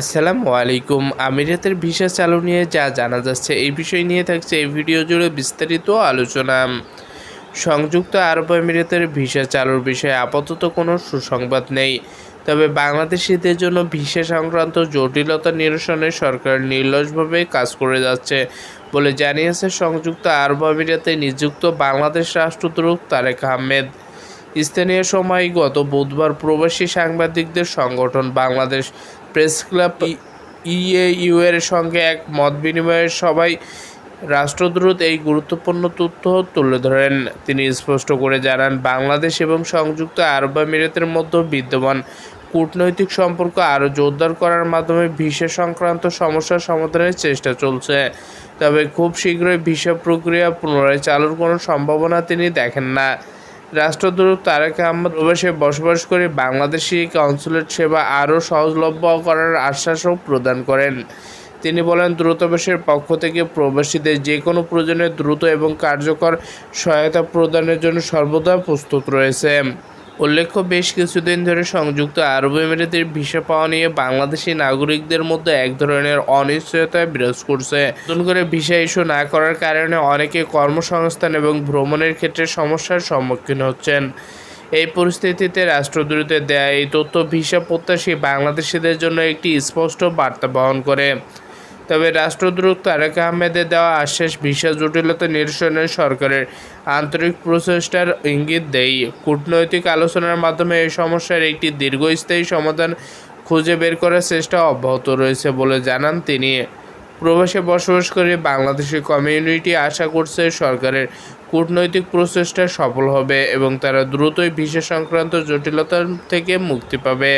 আসসালামু আলাইকুম। আমিরাতের ভিসা চালু নিয়ে যা জানা যাচ্ছে, এই বিষয় নিয়ে থাকছে এই ভিডিও জুড়ে বিস্তারিত আলোচনা। সংযুক্ত আরব আমিরাতের ভিসা চালুর বিষয়ে আপাতত কোনো সুসংবাদ নেই। তবে বাংলাদেশিদের জন্য ভিসা সংক্রান্ত জটিলতা নিরসনে সরকার নির্লসভাবে কাজ করে যাচ্ছে বলে জানিয়েছে সংযুক্ত আরব আমিরাতে নিযুক্ত বাংলাদেশ রাষ্ট্রদূত তারেক আহমেদ। স্থানীয় সময় গত বুধবার প্রবাসী সাংবাদিকদের সংগঠন বাংলাদেশ প্রেস ক্লাব এর সঙ্গে এক মত বিনিময়ের সভায় রাষ্ট্রদূত এই গুরুত্বপূর্ণ তথ্য তুলে ধরেন। তিনি স্পষ্ট করে জানান, বাংলাদেশ এবং সংযুক্ত আরব আমিরাতের মধ্যে বিদ্যমান কূটনৈতিক সম্পর্ক আরও জোরদার করার মাধ্যমে ভিসা সংক্রান্ত সমস্যার সমাধানের চেষ্টা চলছে। তবে খুব শীঘ্রই ভিসা প্রক্রিয়া পুনরায় চালুর কোনো সম্ভাবনা তিনি দেখেন না। রাষ্ট্রদূত তারেক আহমদ প্রবাসে বসবাস করে বাংলাদেশি কনসুলেট সেবা আরও সহজলভ্য করার আশ্বাসও প্রদান করেন। তিনি বলেন দ্রুতবাসের পক্ষ থেকে প্রবাসীদের যে কোনো প্রয়োজনে দ্রুত এবং কার্যকর সহায়তা প্রদানের জন্য সর্বদা প্রস্তুত রয়েছে। উল্লেখ্য, বেশ কিছুদিন ধরে সংযুক্ত আরব আমিরাতের ভিসা পাওয়া নিয়ে বাংলাদেশি নাগরিকদের মধ্যে এক ধরনের অনিশ্চয়তা বিরাজ করছে। নতুন করে ভিসা ইস্যু না করার কারণে অনেকে কর্মসংস্থান এবং ভ্রমণের ক্ষেত্রে সমস্যার সম্মুখীন হচ্ছেন। এই পরিস্থিতিতে রাষ্ট্রদূতের দেয়া এই তথ্য ভিসা প্রত্যাশী বাংলাদেশিদের জন্য একটি স্পষ্ট বার্তা বহন করে। তবে রাষ্ট্রদূত তারেক আহমেদের দেওয়া আশ্বাস ভিসা জটিলতা নিরসনে সরকারের আন্তরিক প্রচেষ্টার ইঙ্গিত দেয়। কূটনৈতিক আলোচনার মাধ্যমে এই সমস্যার একটি দীর্ঘস্থায়ী সমাধান খুঁজে বের করার চেষ্টা অব্যাহত রয়েছে বলে জানান তিনি। প্রবাসে বসবাস করে বাংলাদেশি কমিউনিটি আশা করছে সরকারের কূটনৈতিক প্রচেষ্টা সফল হবে এবং তারা দ্রুতই ভিসা সংক্রান্ত জটিলতা থেকে মুক্তি পাবে।